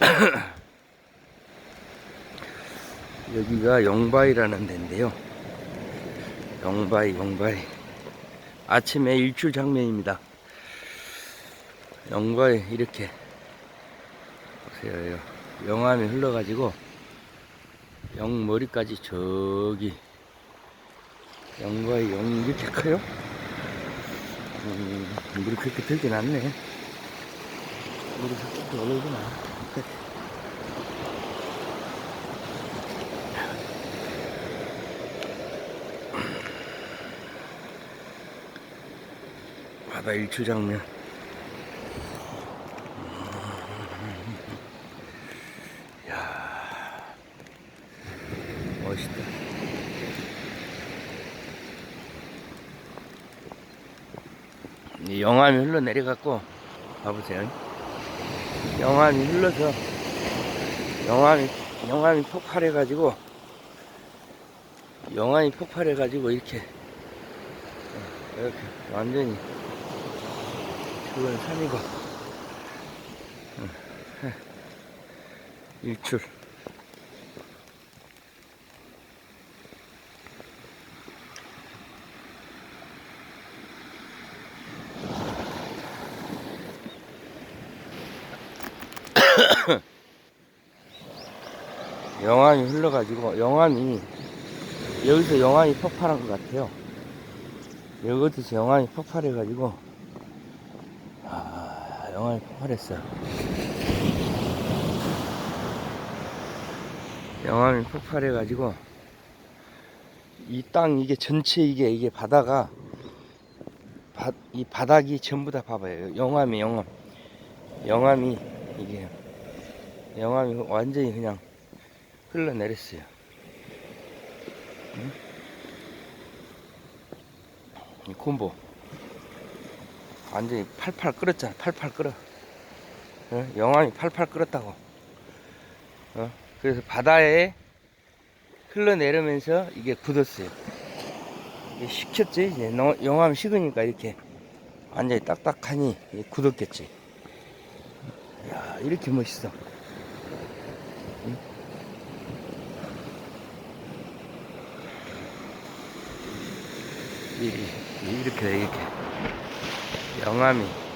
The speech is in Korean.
여기가 영바이라는 데인데요. 영바이, 영바이. 아침에 일출 장면입니다. 영바이 이렇게 보세요. 영암이 흘러가지고 영 머리까지 저기 영바이 영 이렇게 커요? 음, 물이 그렇게 들진 않네. 물이 그렇게 올라오구나. 바다 일출 장면. 야 멋있다. 이 영암이 흘러내려갖고, 봐보세요. 영암이 흘러서, 영암이, 영암이 폭발해 가지고, 영암이 폭발해 가지고, 이렇게, 이렇게, 완전히, 그건 산이고. 일출. 영암이 흘러가지고 영암이 여기서 영암이 폭발한 것 같아요. 여기서 영암이 폭발해가지고 아 영암이 폭발했어요. 영암이 폭발해가지고 이 땅 이게 전체 이게 이게 바다가 바, 이 바닥이 전부 다 봐봐요. 영암이 영암 영암이 이게 영암이 완전히 그냥 흘러내렸어요. 응? 이 콤보 완전히 팔팔 끓었잖아. 팔팔 끓어. 어? 영암이 팔팔 끓었다고. 어? 그래서 바다에 흘러내리면서 이게 굳었어요. 이게 식혔지 이제 너- 영암 식으니까 이렇게 완전히 딱딱하니 굳었겠지. 야 이렇게 멋있어. 이렇게 이렇게. 영암이